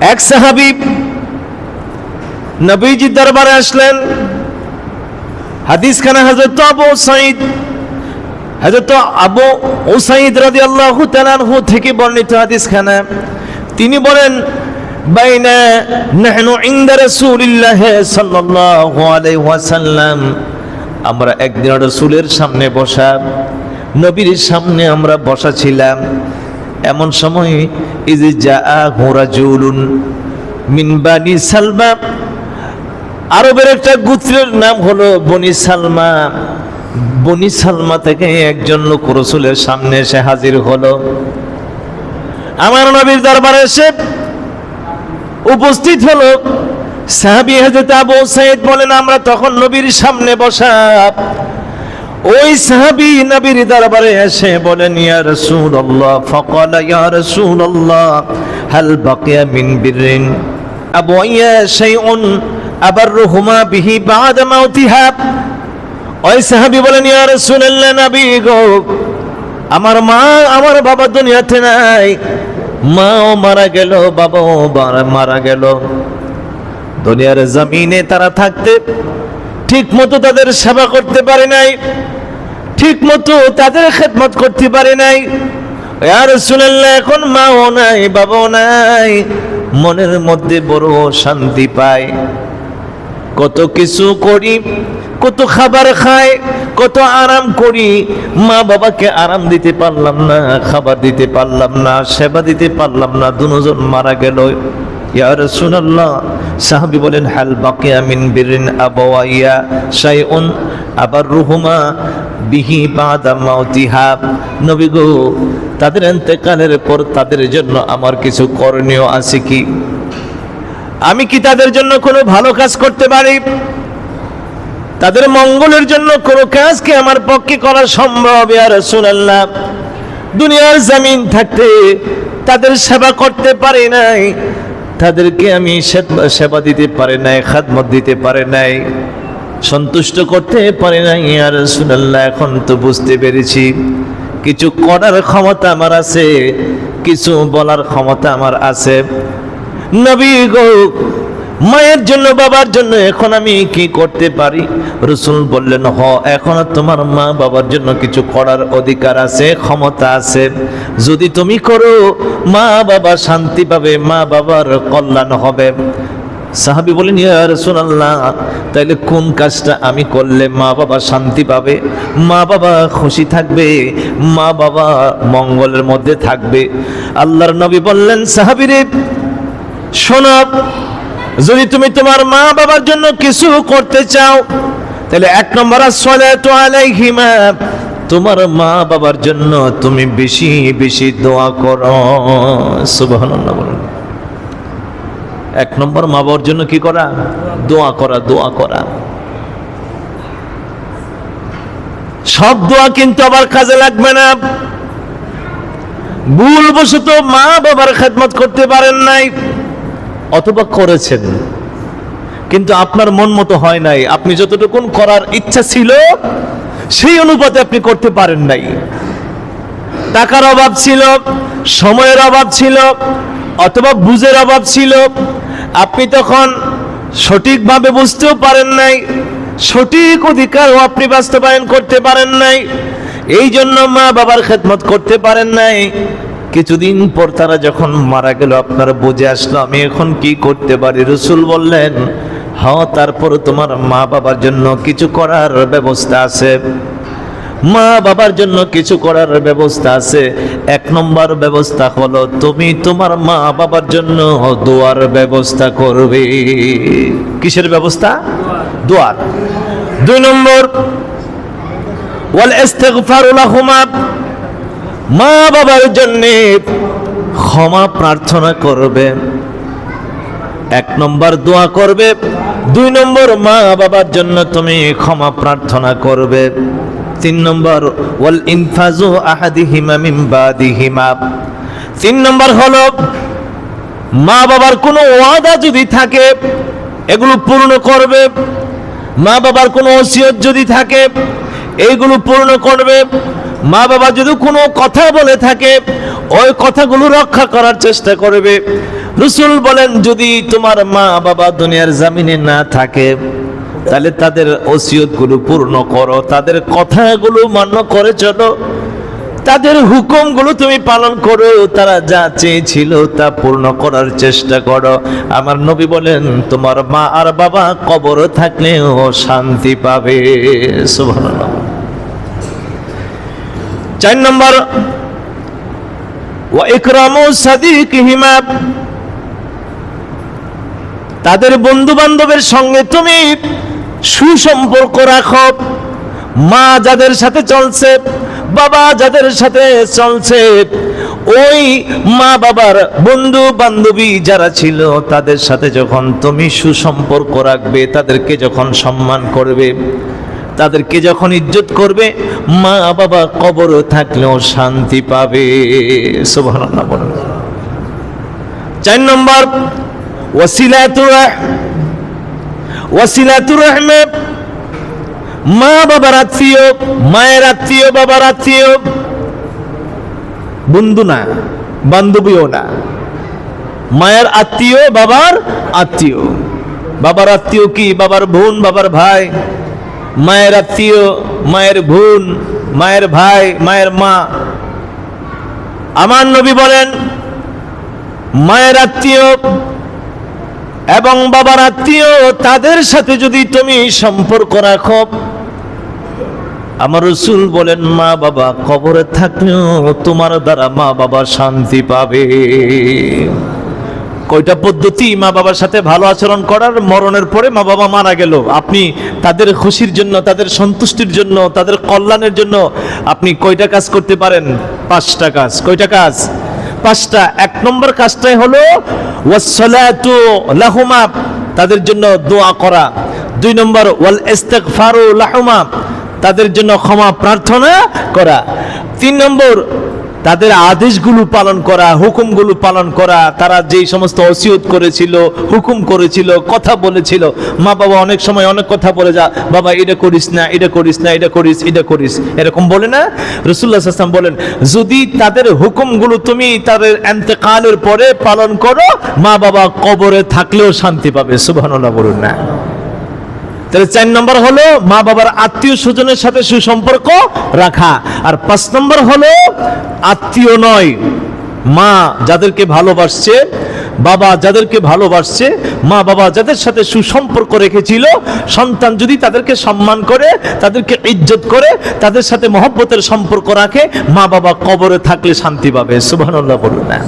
এক সাহাবি নবীজি দরবারে আসলেন। হাদিস খানা হজরত আবু সাইদ হজরত আবু ওসাইদ রাজি আল্লাহ তালানহু থেকে বর্ণিত হাদিস খানা তিনি বলেন, বাইনা নাহনু ইনদা রাসূলিল্লাহ সাল্লাল্লাহু আলাইহি ওয়াসাল্লাম, আমরা একদিন রাসূলের সামনে বসা, নবীর সামনে আমরা বসা ছিলাম। এমন সময় ইজ জাআহু রাজুলুন মিন বানি সালমা। আরবের একটা গোত্রের নাম হলো বনি সালমা। বনি সালমা থেকে একজন লোক রসুলের সামনে এসে হাজির হলো। আমার নবীর দরবারে এসে উপস্থিত হলো। সাহাবি হাজরত আবু সাইদ বলেন, আমরা তখন নবীর সামনে বসা। ওই সাহাবি নবীর দরবারে এসে বলেন, ইয়া রাসূলুল্লাহ। ফাকাল, ইয়া রাসূলুল্লাহ, হাল বাকিয়া মিন বিররিন? আবু ইয়া শাইউন আবাররুহুমা বিহি বাদা মাউতিহা। ওই সাহাবি বলেন, ইয়া রাসূলুল্লাহ নবী গো, আমার মা আমার বাবা দুনিয়াতে নাই। মাও মারা গেল, বাবাও মারা- মারা গেল। দুনিয়ার জমিনে তারা থাকতে ঠিক মতো তাদের সেবা করতে পারে নাই ঠিক মতো তাদের খেদমত করতে পারে নাই। এখন মাও নাই, বাবাও নাই, মনের মধ্যে বড় শান্তি পায় কত কিছু করি, কত খাবার খায় কত আরাম করি, মা বাবাকে আরাম দিতে পারলাম না, খাবার দিতে পারলাম না, সেবা দিতে পারলাম না, দুজন মারা গেল। বলেন, হাল আবার রুহুমা বিহি নবী তাদের ইন্তেকালের পর তাদের জন্য আমার কিছু করণীয় আছে কি? আমি কি তাদের জন্য কোনো ভালো কাজ করতে পারি? তাদের মঙ্গলের জন্য কোনো কাজ কি আমার পক্ষে করা সম্ভব? আর রাসূলুল্লাহ, দুনিয়ার জামিন থাকতে তাদের সেবা করতে পারি নাই। তাদেরকে আমি সেবা- দিতে পারে নাই, খাদমত দিতে পারে নাই, সন্তুষ্ট করতে পারে নাই। আর সুনাল্লাহ এখন তো বুঝতে পেরেছি। কিছু করার ক্ষমতা আমার আছে, কিছু বলার ক্ষমতা আমার আছে। নবী গো মায়ের জন্য, বাবার জন্য, এখন আমি কি করতে পারি? রসুল বললেন, হ, এখন তোমার মা বাবার জন্য কিছু করার অধিকার আছে, ক্ষমতা আছে। যদি তুমি করো, মা বাবা শান্তি পাবে, মা বাবার কল্যাণ হবে। সাহাবি বলেন রাসূলুল্লাহ, তাইলে কোন কাজটা আমি করলে মা বাবা শান্তি পাবে? মা বাবা খুশি থাকবে, মা বাবা মঙ্গলের মধ্যে থাকবে। আল্লাহর নবী বললেন, সাহাবিরে, শোনো যদি তুমি তোমার মা বাবার জন্য কিছু করতে চাও, তাহলে এক নম্বর তোমার মা বাবার জন্য তুমি বেশি বেশি দোয়া করো। সুবহানাল্লাহ এক নম্বর মা বাবার জন্য কি করা? দোয়া করা দোয়া করা। সব দোয়া কিন্তু আবার কাজে লাগবে না। ভুলবশত মা বাবার খেদমত করতে পারেন নাই। অথবা করেছেন। কিন্তু আপনার মন মতো হয় নাই। আপনি যতটুকুন করার ইচ্ছা ছিল, সেই অনুপাতে আপনি করতে পারেন নাই। টাকার অভাব ছিল, সময়ের অভাব ছিল, অথবা বুঝের অভাব ছিল। আপনি তখন সঠিকভাবে বুঝতেও পারেন নাই। সঠিক অধিকারও আপনি বাস্তবায়ন করতে পারেন নাই। এই জন্য মা বাবার খেদমত করতে পারেন নাই। কিছুদিন পর তারা যখন মারা গেল, আপনার বুঝে আসলো, আমি এখন কি করতে পারি? রসুল বললেন হ্যাঁ তারপর তোমার মা বাবার জন্য কিছু করার ব্যবস্থা আছে। মা বাবার জন্য কিছু করার ব্যবস্থা আছে। এক নম্বর ব্যবস্থা হলো, তুমি তোমার মা বাবার জন্য দোয়ার ব্যবস্থা করবে। কিসের ব্যবস্থা? দোয়ার। দুই নম্বর ওয়াল মা বাবার জন্য ক্ষমা প্রার্থনা করবে। এক নম্বর দোয়া করবে। দুই নম্বর মা বাবার জন্য তুমি ক্ষমা প্রার্থনা করবে। তিন নম্বর, ওয়াল ইনফাজু আহাদিহিমা মিন বাদিহিমা। তিন নম্বর হলো মা বাবার কোনো ওয়াদা যদি থাকে, এগুলো পূর্ণ করবে। মা বাবার কোনো ওসিয়ত যদি থাকে এইগুলো পূর্ণ করবে। মা বাবা যদি কোনো কথা বলে থাকে, ওই কথাগুলো রক্ষা করার চেষ্টা করবে। রসুল বলেন, যদি তোমার মা বাবা দুনিয়ার জামিনে না থাকে, তাহলে তাদের ওসিয়তগুলো পূর্ণ করো, তাদের কথাগুলো মান্য করে চলো। তাদের হুকুমগুলো তুমি পালন করো, তারা যা চেয়েছিল তা পূর্ণ করার চেষ্টা করো। আমার নবী বলেন, তোমার মা আর বাবা কবর থাকলেও শান্তি পাবে। সুবহানাল্লাহ। চার নম্বর তাদের বন্ধু বান্ধবের সঙ্গে তুমি সুসম্পর্ক রাখো। মা যাদের সাথে চলছে, বাবা যাদের সাথে চলছে, ওই মা বাবার বন্ধু বান্ধবী যারা ছিল, তাদের সাথে যখন তুমি সুসম্পর্ক রাখবে, তাদেরকে যখন সম্মান করবে তাদেরকে যখন ইজ্জত করবে, মা বাবা কবর থাকলেও শান্তি পাবে। চার নম্বর, ওয়াসিলাতুর ওয়াসিলাতুর মা বাবার আত্মীয়, মায়ের আত্মীয়, বাবার আত্মীয়। বন্ধু না, বান্ধবীও না। মায়ের আত্মীয়, বাবার আত্মীয়। বাবার আত্মীয় কি? বাবার বোন, বাবার ভাই। মায়ের আত্মীয়, মায়ের বোন, মায়ের ভাই, মায়ের মা। আমার নবী বলেন, মায়ের আত্মীয় এবং বাবার আত্মীয়, তাদের সাথে যদি তুমি সম্পর্ক রাখো, আমার রসুল বলেন, মা বাবা, কবরে থাকলেও তোমার দ্বারা মা বাবা শান্তি পাবে। কয়টা পদ্ধতি মা বাবার সাথে ভালো আচরণ করার? মরণের পরে মা বাবা মারা গেল। আপনি তাদের খুশির জন্য, তাদের সন্তুষ্টির জন্য, তাদের কল্যাণের জন্য আপনি কয়টা কাজ করতে পারেন? পাঁচটা কাজ। কয়টা কাজ? পাঁচটা। এক নম্বর কাজটাই হলো লাহুমা, তাদের জন্য দোয়া করা। দুই নম্বর ওয়াল ইস্তিগফারু লাহুমা, তাদের জন্য ক্ষমা প্রার্থনা করা। তিন নম্বর তাদের আদেশগুলো পালন করা, হুকুমগুলো পালন করা, তারা যেই সমস্ত অসিয়ত করেছিল, হুকুম করেছিল, কথা বলেছিল। মা বাবা অনেক সময় অনেক কথা বলে যা, বাবা, এটা করিস না, এটা করিস না, এটা করিস এটা করিস। এরকম বলে না? রসুল্লাহ আসলাম বলেন, যদি তাদের হুকুমগুলো তুমি তাদের এন্তেকালের পরে পালন করো, মা বাবা কবরে থাকলেও শান্তি পাবে। সুবহানাল্লাহ বলুন না। তাহলে চার নম্বর হলো মা বাবার আত্মীয় স্বজনের সাথে সুসম্পর্ক রাখা। আর পাঁচ নম্বর হলো আত্মীয় নয়, মা যাদেরকে ভালোবাসছে, বাবা যাদেরকে ভালোবাসছে, মা বাবা যাদের সাথে সুসম্পর্ক রেখেছিল, সন্তান যদি তাদেরকে সম্মান করে, তাদেরকে ইজ্জত করে, তাদের সাথে মহব্বতের সম্পর্ক রাখে, মা বাবা কবরে থাকলে শান্তি পাবে। সুবহানাল্লাহ বলুন না।